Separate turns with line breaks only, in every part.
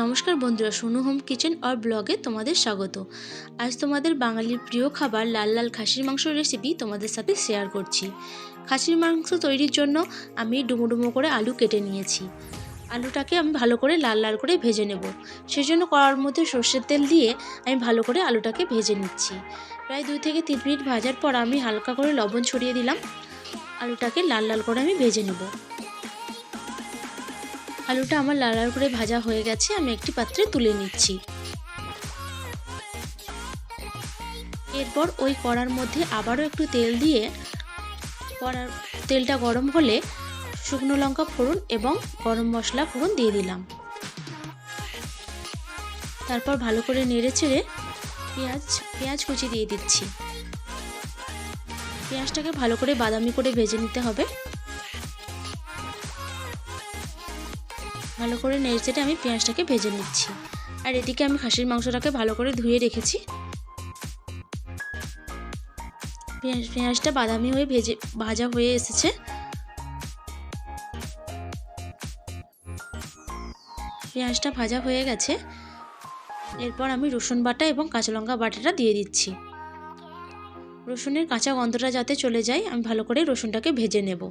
নমস্কার বন্ধুরা, Sonu home kitchen আর ব্লগে তোমাদের স্বাগত। আজ তোমাদের বাঙালির প্রিয় খাবার লাল লাল খাসির মাংস রেসিপি তোমাদের সাথে শেয়ার করছি। খাসির মাংস তৈরির জন্য আমি ডুমো ডুমো করে আলু কেটে নিয়েছি। আলুটাকে আমি ভালো করে লাল লাল করে ভেজে নেব। সেজন্য কড়ার মধ্যে সর্ষের তেল দিয়ে আমি ভালো করে আলুটাকে ভেজে নিচ্ছি। প্রায় দুই থেকে তিন মিনিট ভাজার পর আমি হালকা করে লবণ ছড়িয়ে দিলাম। আলুটাকে লাল লাল করে আমি ভেজে নেব। আলুটা আমার লাল লাল করে ভাজা হয়ে গেছে, আমি একটি পাত্রে তুলে নিচ্ছি। এরপর ওই কড়ার মধ্যে আবারও একটু তেল দিয়ে কড়ার তেলটা গরম হলে শুকনো লঙ্কা ফোড়ন এবং গরম মশলা ফোড়ন দিয়ে দিলাম। তারপর ভালো করে নেড়ে চেড়ে পেঁয়াজ পেঁয়াজ কুচি দিয়ে দিচ্ছি। পেঁয়াজটাকে ভালো করে বাদামি করে ভেজে নিতে হবে। ভালো করে নেড়েচেটে আমি পেঁয়াজটাকে ভেজে নিচ্ছি। আর এদিকে আমি খাসির মাংসটাকে ভালো করে ধুয়ে রেখেছি। পেঁয়াজ, পেঁয়াজটা বাদামি হয়ে ভেজে, ভাজা হয়ে এসেছে। পেঁয়াজটা ভাজা হয়ে গেছে। এরপর আমি রসুন বাটা এবং কাঁচা লঙ্কা বাটাটা দিয়ে দিচ্ছি। রসুনের কাঁচা গন্ধটা যাতে চলে যায়, আমি ভালো করে রসুনটাকে ভেজে নেব।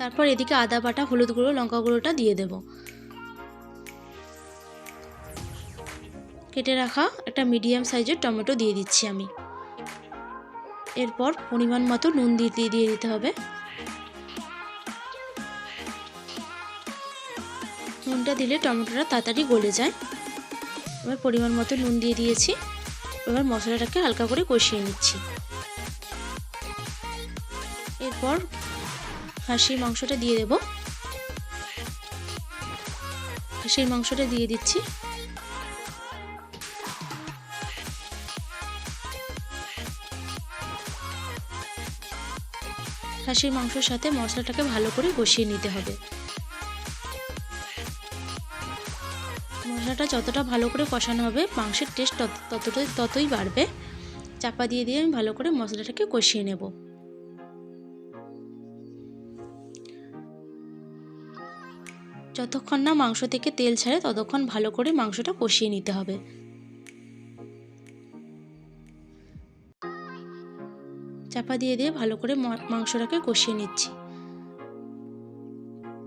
তারপর এদিকে আদা বাটা, হলুদ গুঁড়ো, লঙ্কা গুঁড়োটা দিয়ে দেব। কেটে রাখা একটা মিডিয়াম সাইজের টমেটো দিয়ে দিচ্ছি আমি। এরপর পরিমাণ মতো নুন দিয়ে দিয়ে দিতে হবে। নুনটা দিলে টমেটোটা তাড়াতাড়ি গলে যায়। এবার পরিমাণ মতো নুন দিয়ে দিয়েছি। এবার মশলাটাকে হালকা করে কষিয়ে নিচ্ছি। এরপর খাসির মাংসটা দিয়ে দেব। খাসির মাংসটা দিয়ে দিচ্ছি। খাসির মাংসের সাথে মশলাটাকে ভালো করে কষিয়ে নিতে হবে। মশলাটা যতটা ভালো করে কষানো হবে, মাংসের টেস্ট ততটাই ততই বাড়বে। চাপা দিয়ে দিয়ে আমি ভালো করে মশলাটাকে কষিয়ে নেব। যতক্ষণ না মাংস থেকে তেল ছাড়ে, ততক্ষণ ভালো করে মাংসটা কষিয়ে নিতে হবে। চাপা দিয়ে দিয়ে ভালো করে মাংসটাকে কষিয়ে নিচ্ছি।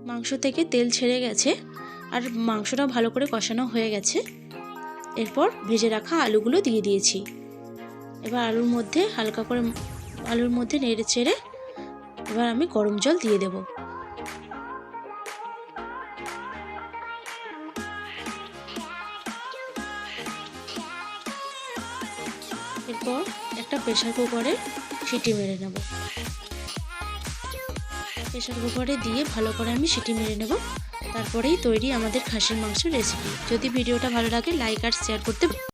মাংস থেকে তেল ছেড়ে গেছে, আর মাংসটা ভালো করে কষানো হয়ে গেছে। এরপর ভেজে রাখা আলুগুলো দিয়ে দিয়েছি। এবার আলুর মধ্যে হালকা করে, আলুর মধ্যে নেড়ে চেড়ে এবার আমি গরম জল দিয়ে দেবো। এরপর একটা প্রেশার কুকারে সিটি মেরে নেব। প্রেশার কুকারে দিয়ে ভালো করে আমি সিটি মেরে নেব। তারপরেই তৈরি আমাদের খাসির মাংস রেসিপি যদি ভিডিওটা ভালো লাগে লাইক আর শেয়ার করতে